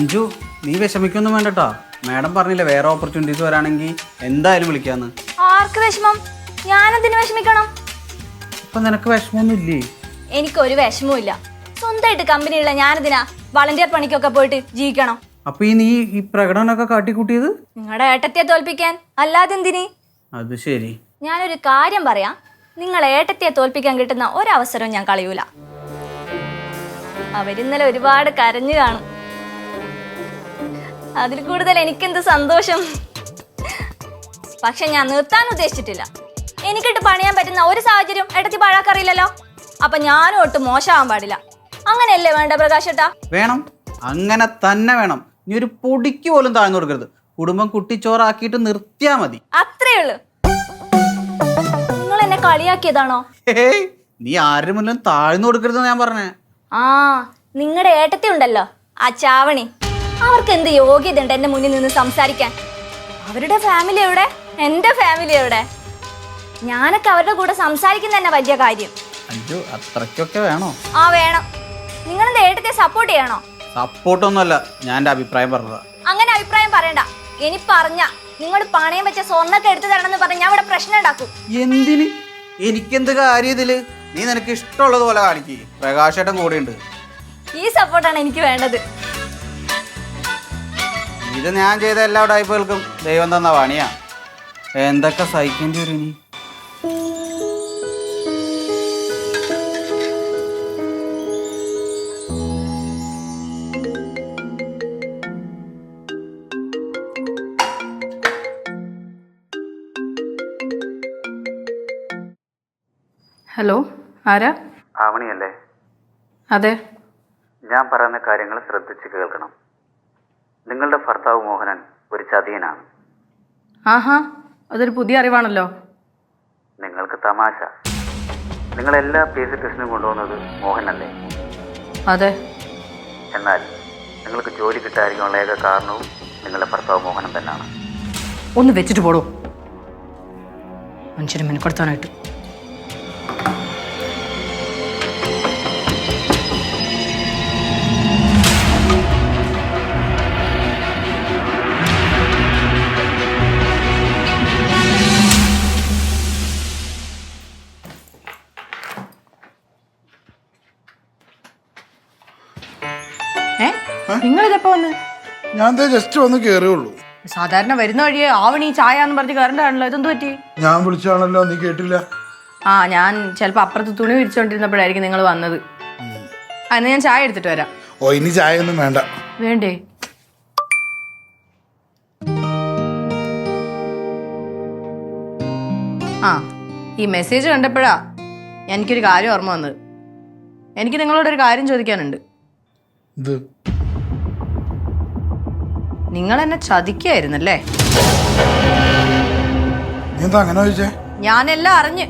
അഞ്ജു നീ വിഷമിക്കൊന്നും വേണ്ടട്ടോ. മാഡം പറഞ്ഞില്ലേ വേറെ ഓപ്പർച്യൂണിറ്റീസ് വരാണെങ്കിൽ എന്തായാലും വിളിക്കാന്ന്. ആർക്ക് വിഷമം? ഞാനെന്തിനു വിഷമിക്കണം? ഇപ്പൊ നിനക്ക് വിഷമമൊന്നും ഇല്ലേ എനിക്കൊരു വിഷമവും ഇല്ല സ്വന്തമായിട്ട് കമ്പനിയുള്ള ഞാനെന്തിനാ വളണ്ടിയർ പണിക്കൊക്കെ പോയിട്ട് ജീവിക്കണം. അപ്പൊ ഈ നീ ഈ പ്രകടനമൊക്കെ കാട്ടിക്കൂട്ടിയത്? നിങ്ങളുടെ ഏട്ടത്തിയെ തോൽപ്പിക്കാൻ. അല്ലാതെ എന്തിന്? അത് ശരി. ഞാനൊരു കാര്യം പറയാം. നിങ്ങൾ ഏട്ടത്തിയെ തോൽപ്പിക്കാൻ കിട്ടുന്ന ഒരവസരവും ഞാൻ കളയൂല. അവരിന്നലെ ഒരുപാട് കരഞ്ഞു കാണും. അതിൽ കൂടുതൽ എനിക്കെന്ത് സന്തോഷം? പക്ഷെ ഞാൻ നിർത്താൻ ഉദ്ദേശിച്ചിട്ടില്ല. എനിക്കിട്ട് പണിയാൻ പറ്റുന്ന ഒരു സാഹചര്യം ഇടത്തി പാഴാക്കറിയില്ലല്ലോ അപ്പൊ ഞാനും ഒട്ടും മോശമാവാൻ പാടില്ല. അങ്ങനെയല്ലേ വേണ്ട പ്രകാശേട്ടാ? വേണം. അങ്ങനെ തന്നെ വേണം. നീ ഒരു പൊടിക്ക് പോലും താഴ്ന്നു കൊടുക്കരുത്. കുടുംബം കുട്ടിച്ചോറാക്കിയിട്ട് നിർത്തിയാ മതി. അത്രേ ഉള്ളൂ. നിങ്ങൾ എന്നെ കളിയാക്കിയതാണോ? ഹേയ് നീ ആരുടെ മുന്നിലും താഴ്ന്നു കൊടുക്കരുതെന്ന് ഞാൻ പറഞ്ഞേ. ആ നിങ്ങളുടെ ഏട്ടത്തി ഉണ്ടല്ലോ. ആ ചാവണി. അവർക്ക് എന്ത് യോഗ്യത ഉണ്ട് എന്റെ മുന്നിൽ നിന്ന് സംസാരിക്കാൻ? അവരുടെ ഫാമിലി എവിടെ? എന്റെ ഫാമിലി എവിടെ? ഞാനൊക്കെ അവരുടെ കൂടെ സംസാരിക്കുന്ന തന്നെ വലിയ കാര്യം. അയ്യോ അത്രയ്ക്കൊക്കെ വേണോ? ആ വേണം. നിങ്ങളെന്താ ഏട്ടത്തെ സപ്പോർട്ട് ചെയ്യണോ? സപ്പോർട്ടൊന്നുമല്ല ഞാൻ എന്റെ അഭിപ്രായം പറഞ്ഞതാ. അങ്ങനെ അഭിപ്രായം പറയണ്ട. ഇനി പറഞ്ഞ നിങ്ങൾ പണയം വെച്ച സ്വർണൊക്കെ എടുത്തു തരണമെന്ന് പറഞ്ഞ് ഞാൻ ഇവിടെ പ്രശ്നം ഉണ്ടാക്കും. എന്തിന്? എനിക്കെന്ത് കാര്യം ഇതിൽ? നീ നിനക്ക് ഇഷ്ടമുള്ളത് പോലെ കാണിക്കേ. പ്രകാശേട്ടൻ ഉണ്ട് ഈ സപ്പോർട്ടാണ് എനിക്ക് വേണ്ടത്. ഇത് ഞാൻ ചെയ്ത എല്ലാ ടൈപ്പുകൾക്കും ദൈവം തന്ന പണിയാ. എന്തൊക്കെ സഹിക്കേണ്ടി വരും ഇനി? ഹലോ ആരാ? ആവണിയല്ലേ? അതെ. ഞാൻ പറയുന്ന കാര്യങ്ങൾ ശ്രദ്ധിച്ച് കേൾക്കണം. നിങ്ങളുടെ ഭർത്താവ് മോഹനൻ ഒരു ചതിയനാണ്. ആഹാ അതൊരു പുതിയ അറിവാണല്ലോ. നിങ്ങൾക്ക് തമാശ. നിങ്ങൾ എല്ലാ പീസ് ടെസ്റ്റിനും കൊണ്ടുപോകുന്നത് മോഹനല്ലേ? അതെ. എന്നാൽ നിങ്ങൾക്ക് ജോലി കിട്ടാതിരിക്കാനുള്ള ഏക കാരണവും നിങ്ങളുടെ ഭർത്താവ് മോഹനൻ തന്നെയാണ്. ഒന്ന് വെച്ചിട്ട് പോടോ. മനുഷ്യനെ മെനക്കെടുത്താനായിട്ട്. ഏ? നിങ്ങളിതെപ്പോ വന്ന്? ഞാൻ ജസ്റ്റ് വന്ന് കേറിയുള്ളൂ. സാധാരണ വരുന്ന വഴിയെ ആവണി ചായ എന്ന് പറഞ്ഞ് കയറണ്ടാണല്ലോ ഇതെന്ത് പറ്റി? ഞാൻ വിളിച്ചാണല്ലോ നീ കേട്ടില്ല? ആ ഞാൻ ചിലപ്പോ അപ്പുറത്ത് തുണി വിരിച്ചോണ്ടിരുന്നപ്പോഴായിരിക്കും നിങ്ങൾ വന്നത്. അന്ന് ഞാൻ ചായ എടുത്തിട്ട് വരാം. ഓ ഇനി ചായ ഒന്നും വേണ്ട. വേണ്ടേ? ആ ഈ മെസ്സേജ് കണ്ടപ്പോഴാ എനിക്കൊരു കാര്യം ഓർമ്മ വന്നത്. എനിക്ക് നിങ്ങളോട് ഒരു കാര്യം ചോദിക്കാനുണ്ട്. നിങ്ങൾ എന്നെ ചതിക്കായിരുന്നല്ലേ? എന്താ അങ്ങനെ ചോദിച്ചേ? ഞാനെല്ലാം അറിഞ്ഞ്.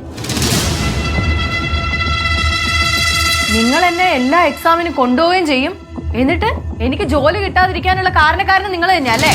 നിങ്ങൾ എന്നെ എല്ലാ എക്സാമിനും കൊണ്ടുപോവുകയും ചെയ്യും. എന്നിട്ട് എനിക്ക് ജോലി കിട്ടാതിരിക്കാനുള്ള കാരണക്കാരനും നിങ്ങൾ തന്നെയാ അല്ലേ?